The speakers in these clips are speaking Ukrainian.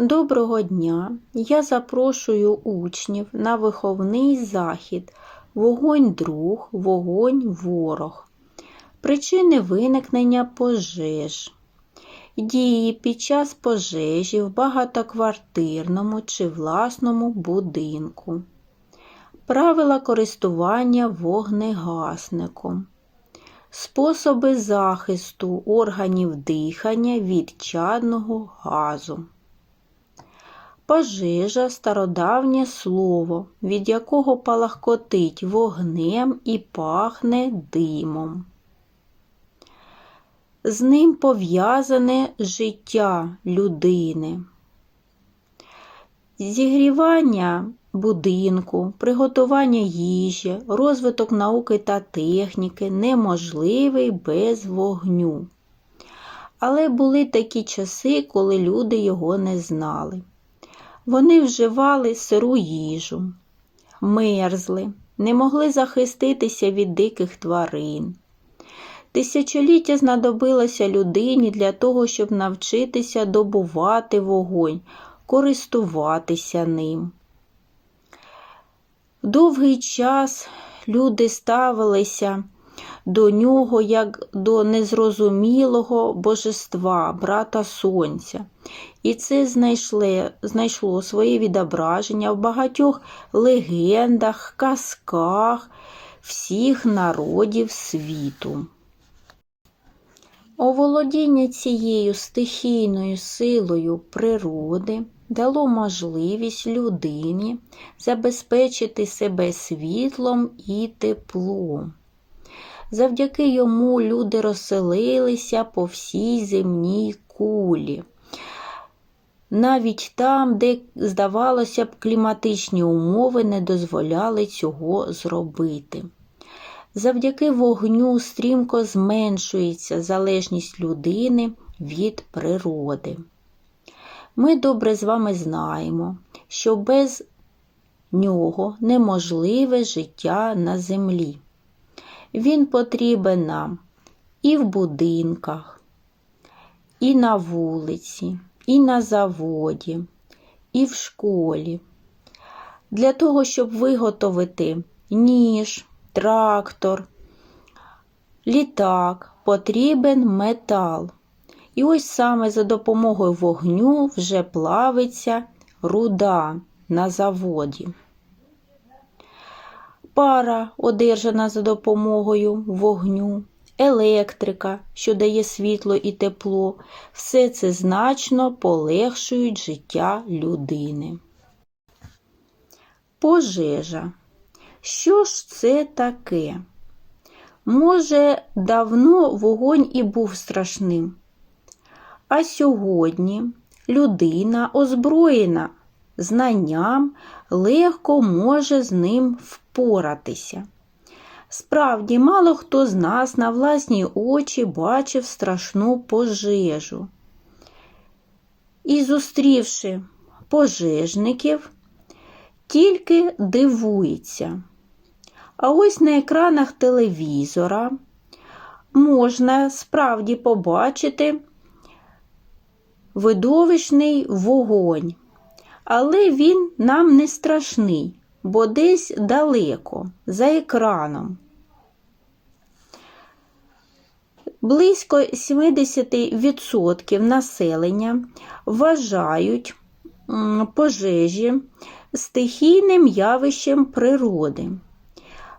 Доброго дня! Я запрошую учнів на виховний захід Вогонь друг, вогонь ворог. Причини виникнення пожеж. Дії під час пожежі в багатоквартирному чи власному будинку. Правила користування вогнегасником. Способи захисту органів дихання від чадного газу. Пожежа стародавнє слово, від якого палахкотить вогнем і пахне димом. З ним пов'язане життя людини. Зігрівання будинку, приготування їжі, розвиток науки та техніки неможливий без вогню. Але були такі часи, коли люди його не знали. Вони вживали сиру їжу, мерзли, не могли захиститися від диких тварин. Тисячоліття знадобилося людині для того, щоб навчитися добувати вогонь, користуватися ним. Довгий час люди ставилися до нього як до незрозумілого божества, брата Сонця. І це знайшло, знайшло своє відображення в багатьох легендах, казках всіх народів світу. Оволодіння цією стихійною силою природи дало можливість людині забезпечити себе світлом і теплом. Завдяки йому люди розселилися по всій земній кулі. Навіть там, де, здавалося б, кліматичні умови не дозволяли цього зробити. Завдяки вогню стрімко зменшується залежність людини від природи. Ми добре з вами знаємо, що без нього неможливе життя на землі. Він потрібен нам і в будинках, і на вулиці, і на заводі, і в школі. Для того, щоб виготовити ніж, трактор, літак, потрібен метал. І ось саме за допомогою вогню вже плавиться руда на заводі. Пара, одержана за допомогою вогню, електрика, що дає світло і тепло, все це значно полегшують життя людини. Пожежа. Що ж це таке? Може, давно вогонь і був страшним. А сьогодні людина, озброєна знанням, легко може з ним впоратися. Справді, мало хто з нас на власні очі бачив страшну пожежу. І, зустрівши пожежників, тільки дивується. А ось на екранах телевізора можна справді побачити видовищний вогонь, але він нам не страшний, бо десь далеко, за екраном. Близько 70% населення вважають пожежі стихійним явищем природи.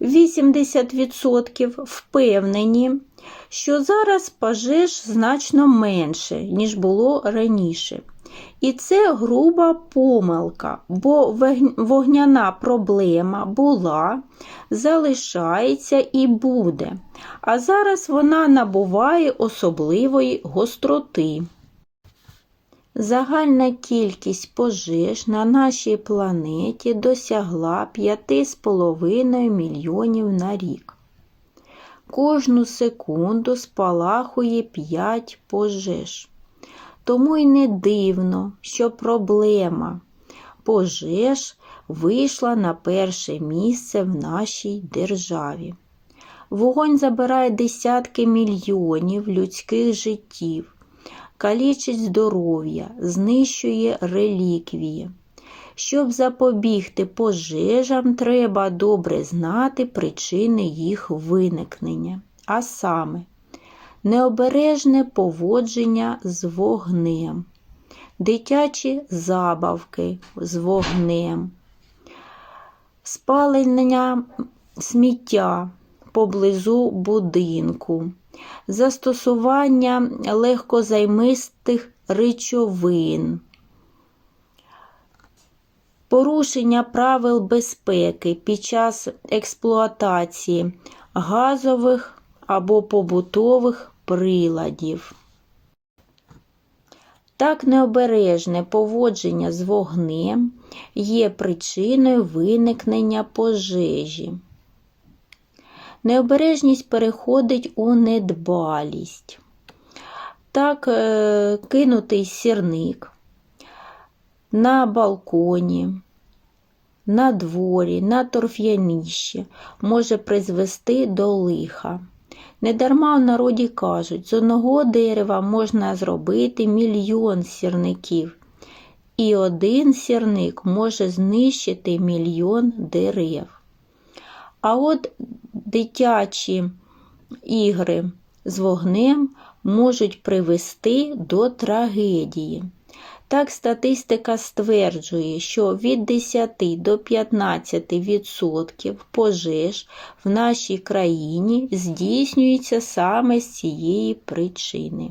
80% впевнені, що зараз пожеж значно менше, ніж було раніше. І це груба помилка, бо вогняна проблема була, залишається і буде. А зараз вона набуває особливої гостроти. Загальна кількість пожеж на нашій планеті досягла 5,5 мільйонів на рік. Кожну секунду спалахує 5 пожеж. Тому й не дивно, що проблема пожеж вийшла на перше місце в нашій державі. Вогонь забирає десятки мільйонів людських життів калічить здоров'я, знищує реліквії. Щоб запобігти пожежам, треба добре знати причини їх виникнення, а саме необережне поводження з вогнем, дитячі забавки з вогнем, спалення сміття поблизу будинку, застосування легкозаймистих речовин. Порушення правил безпеки під час експлуатації газових або побутових приладів. Так необережне поводження з вогнем є причиною виникнення пожежі. Необережність переходить у недбалість. Так, е, кинутий сірник на балконі, на дворі, на торф'янищі може призвести до лиха. Недарма в народі кажуть, з одного дерева можна зробити мільйон сірників, і один сірник може знищити мільйон дерев. А от дитячі ігри з вогнем можуть привести до трагедії. Так, статистика стверджує, що від 10 до 15% пожеж в нашій країні здійснюється саме з цієї причини.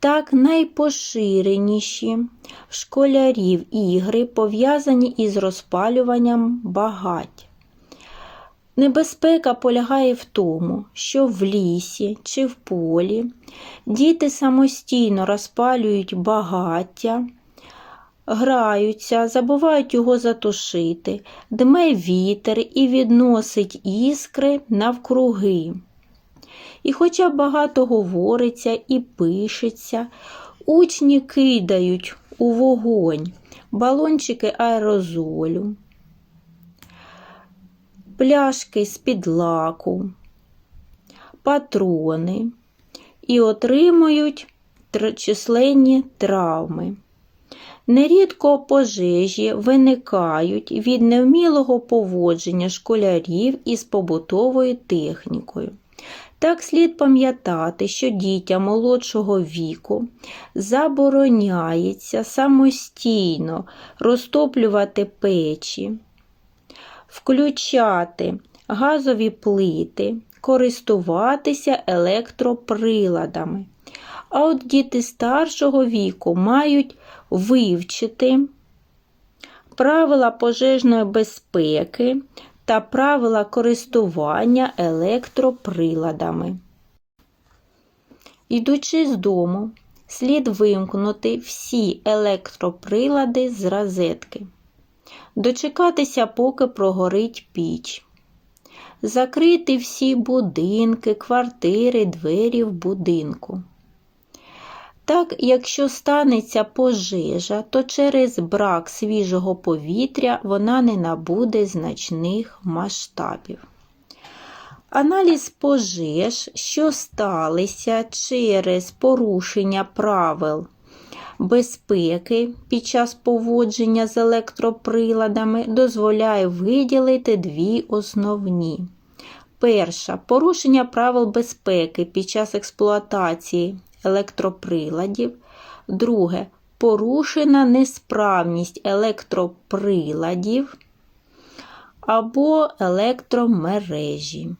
Так, найпоширеніші школярів ігри пов'язані із розпалюванням багать. Небезпека полягає в тому, що в лісі чи в полі діти самостійно розпалюють багаття, граються, забувають його затушити, дме вітер і відносить іскри навкруги. І хоча багато говориться і пишеться, учні кидають у вогонь балончики аерозолю пляшки з-під лаку, патрони і отримують численні травми. Нерідко пожежі виникають від невмілого поводження школярів із побутовою технікою. Так слід пам'ятати, що дітям молодшого віку забороняється самостійно розтоплювати печі, включати газові плити, користуватися електроприладами. А от діти старшого віку мають вивчити правила пожежної безпеки та правила користування електроприладами. Йдучи з дому, слід вимкнути всі електроприлади з розетки дочекатися, поки прогорить піч, закрити всі будинки, квартири, двері в будинку. Так, якщо станеться пожежа, то через брак свіжого повітря вона не набуде значних масштабів. Аналіз пожеж, що сталися через порушення правил безпеки під час поводження з електроприладами дозволяє виділити дві основні. Перша порушення правил безпеки під час експлуатації електроприладів. Друге порушена несправність електроприладів або електромережі.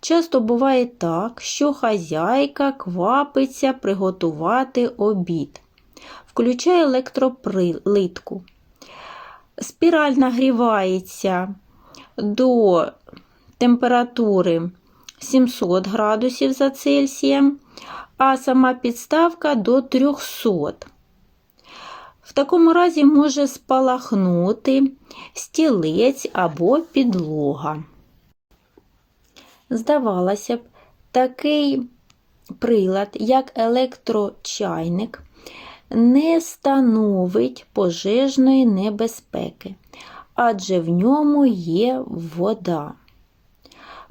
Часто буває так, що хазяйка квапиться приготувати обід, включає електроплитку. Спіраль нагрівається до температури 700 градусів за Цельсієм, а сама підставка до 300. В такому разі може спалахнути стілець або підлога. Здавалося б, такий прилад, як електрочайник, не становить пожежної небезпеки, адже в ньому є вода.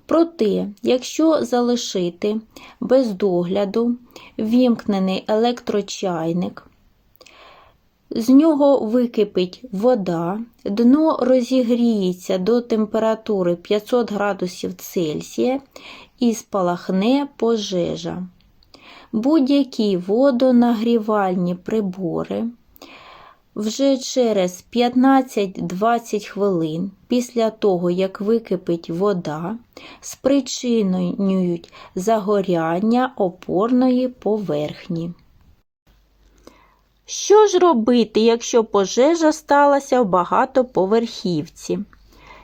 Проте, якщо залишити без догляду вімкнений електрочайник, з нього википить вода, дно розігріється до температури 500 градусів Цельсія і спалахне пожежа. Будь-які водонагрівальні прибори вже через 15-20 хвилин після того, як википить вода, спричинюють загоряння опорної поверхні. Що ж робити, якщо пожежа сталася в багатоповерхівці?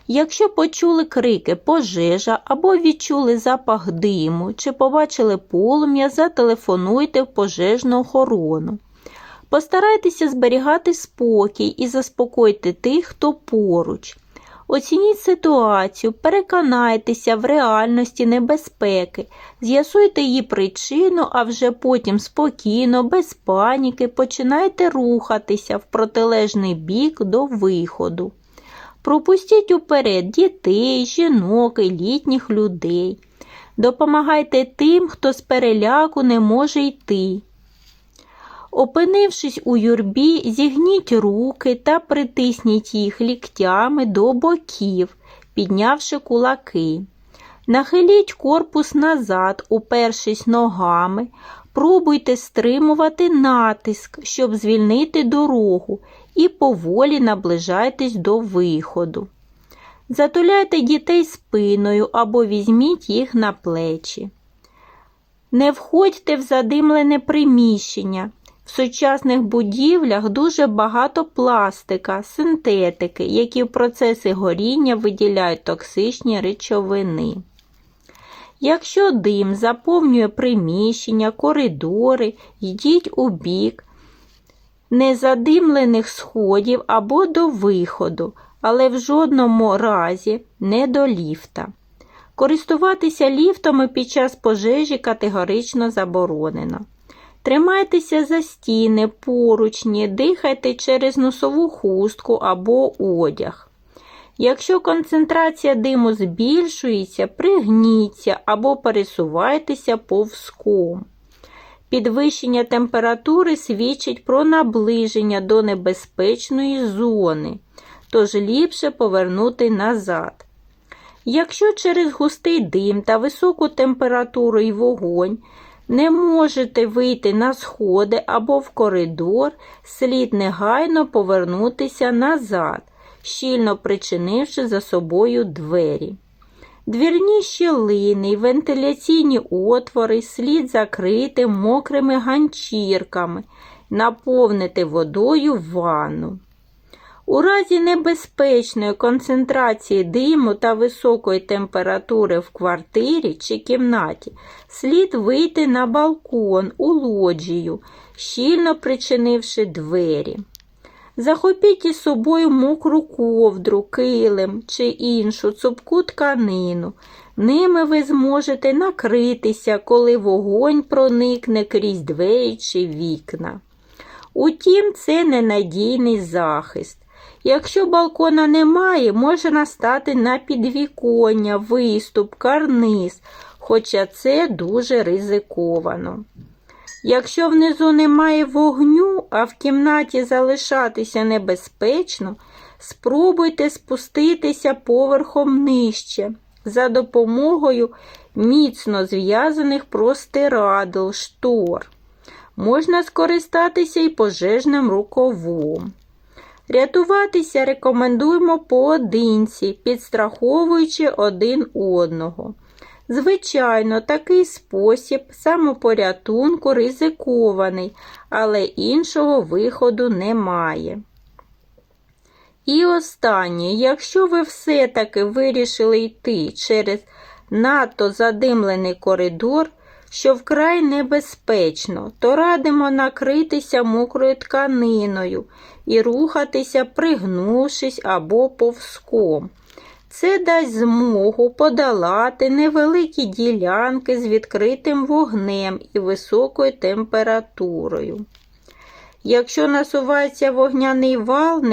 Якщо почули крики пожежа або відчули запах диму чи побачили полум'я, зателефонуйте в пожежну охорону. Постарайтеся зберігати спокій і заспокойте тих, хто поруч. Оцініть ситуацію, переконайтеся в реальності небезпеки, з'ясуйте її причину, а вже потім спокійно, без паніки починайте рухатися в протилежний бік до виходу. Пропустіть уперед дітей, жінок і літніх людей. Допомагайте тим, хто з переляку не може йти. Опинившись у юрбі, зігніть руки та притисніть їх ліктями до боків, піднявши кулаки. Нахиліть корпус назад, упершись ногами, пробуйте стримувати натиск, щоб звільнити дорогу, і поволі наближайтесь до виходу. Затуляйте дітей спиною або візьміть їх на плечі. Не входьте в задимлене приміщення. В сучасних будівлях дуже багато пластика, синтетики, які в процесі горіння виділяють токсичні речовини. Якщо дим заповнює приміщення, коридори, йдіть у бік незадимлених сходів або до виходу, але в жодному разі не до ліфта. Користуватися ліфтами під час пожежі категорично заборонено. Тримайтеся за стіни, поручні, дихайте через носову хустку або одяг. Якщо концентрація диму збільшується, пригніться або пересувайтеся повзком. Підвищення температури свідчить про наближення до небезпечної зони, тож ліпше повернути назад. Якщо через густий дим та високу температуру і вогонь не можете вийти на сходи або в коридор, слід негайно повернутися назад, щільно причинивши за собою двері. Двірні щілини вентиляційні отвори слід закрити мокрими ганчірками, наповнити водою ванну. У разі небезпечної концентрації диму та високої температури в квартирі чи кімнаті слід вийти на балкон у лоджію, щільно причинивши двері. Захопіть із собою мокру ковдру, килим чи іншу цупку тканину. Ними ви зможете накритися, коли вогонь проникне крізь двері чи вікна. Утім, це ненадійний захист. Якщо балкона немає, може настати на підвіконня, виступ, карниз, хоча це дуже ризиковано. Якщо внизу немає вогню, а в кімнаті залишатися небезпечно, спробуйте спуститися поверхом нижче за допомогою міцно зв'язаних простирадл, штор. Можна скористатися і пожежним рукавом. Рятуватися рекомендуємо поодинці, підстраховуючи один одного. Звичайно, такий спосіб самопорятунку ризикований, але іншого виходу немає. І останнє, якщо ви все-таки вирішили йти через надто задимлений коридор, що вкрай небезпечно, то радимо накритися мокрою тканиною і рухатися, пригнувшись або повзком. Це дасть змогу подолати невеликі ділянки з відкритим вогнем і високою температурою. Якщо насувається вогняний вал,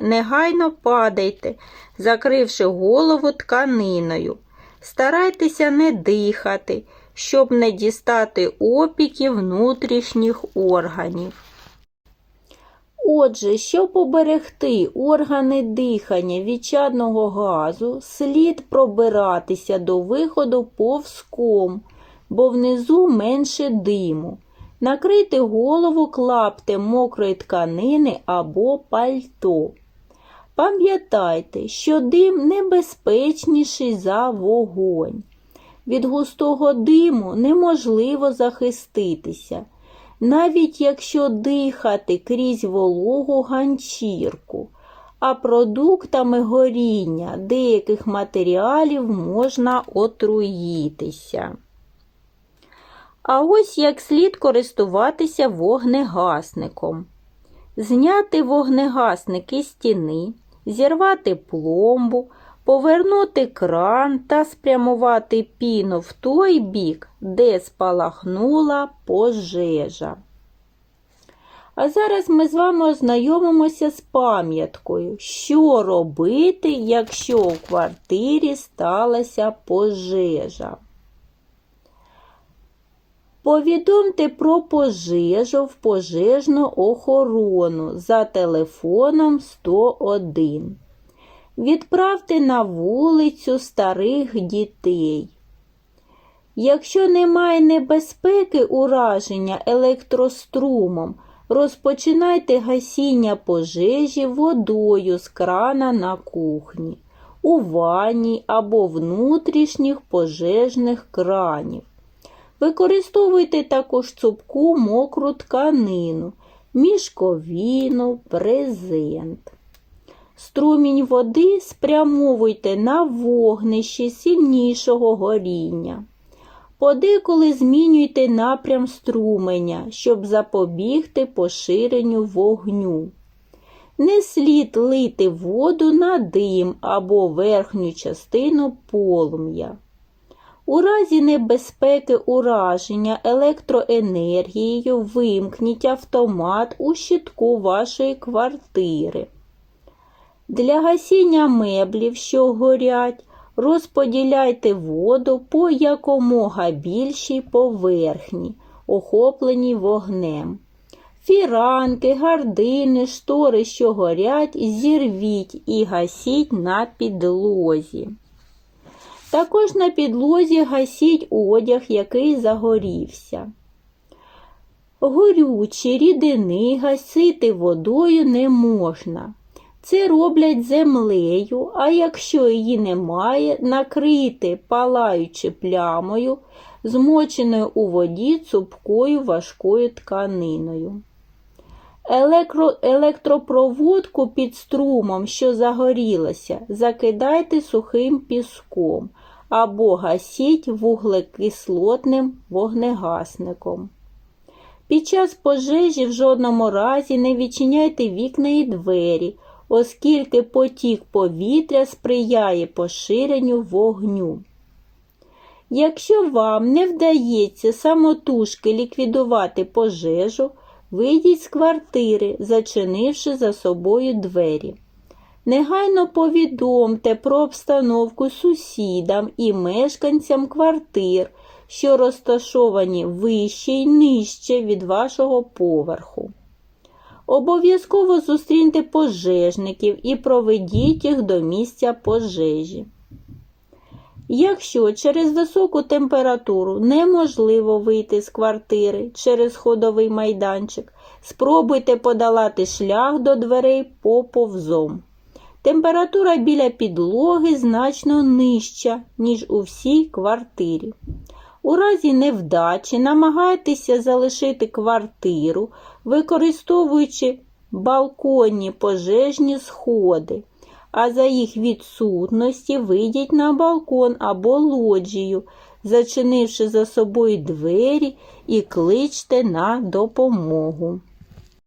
негайно падайте, закривши голову тканиною. Старайтеся не дихати, щоб не дістати опіків внутрішніх органів. Отже, щоб поберегти органи дихання від чадного газу, слід пробиратися до виходу повзком, бо внизу менше диму. Накрити голову клаптем мокрої тканини або пальто. Пам'ятайте, що дим небезпечніший за вогонь. Від густого диму неможливо захиститися, навіть якщо дихати крізь вологу ганчірку, а продуктами горіння деяких матеріалів можна отруїтися. А ось як слід користуватися вогнегасником. Зняти вогнегасник із стіни, зірвати пломбу, повернути кран та спрямувати піну в той бік, де спалахнула пожежа. А зараз ми з вами ознайомимося з пам'яткою, що робити, якщо у квартирі сталася пожежа. Повідомте про пожежу в пожежну охорону за телефоном 101. Відправте на вулицю старих дітей. Якщо немає небезпеки ураження електрострумом, розпочинайте гасіння пожежі водою з крана на кухні, у ванні або внутрішніх пожежних кранів. Використовуйте також цупку мокру тканину, мішковіну, презент. Струмінь води спрямовуйте на вогнище сильнішого горіння. Подеколи змінюйте напрям струменя, щоб запобігти поширенню вогню. Не слід лити воду на дим або верхню частину полум'я. У разі небезпеки ураження електроенергією вимкніть автомат у щитку вашої квартири. Для гасіння меблів, що горять, розподіляйте воду по якомога більшій поверхні, охопленій вогнем. Фіранки, гардини, штори, що горять, зірвіть і гасіть на підлозі. Також на підлозі гасіть одяг, який загорівся. Горючі рідини гасити водою не можна. Це роблять землею, а якщо її немає, накрити палаючи плямою, змоченою у воді цупкою важкою тканиною. Електро, електропроводку під струмом, що загорілася, закидайте сухим піском або гасіть вуглекислотним вогнегасником. Під час пожежі в жодному разі не відчиняйте вікна і двері, оскільки потік повітря сприяє поширенню вогню. Якщо вам не вдається самотужки ліквідувати пожежу, вийдіть з квартири, зачинивши за собою двері. Негайно повідомте про обстановку сусідам і мешканцям квартир, що розташовані вище й нижче від вашого поверху. Обов'язково зустріньте пожежників і проведіть їх до місця пожежі. Якщо через високу температуру неможливо вийти з квартири через ходовий майданчик, спробуйте подолати шлях до дверей поповзом. Температура біля підлоги значно нижча, ніж у всій квартирі. У разі невдачі намагайтеся залишити квартиру, використовуючи балконні пожежні сходи, а за їх відсутності вийдіть на балкон або лоджію, зачинивши за собою двері і кличте на допомогу.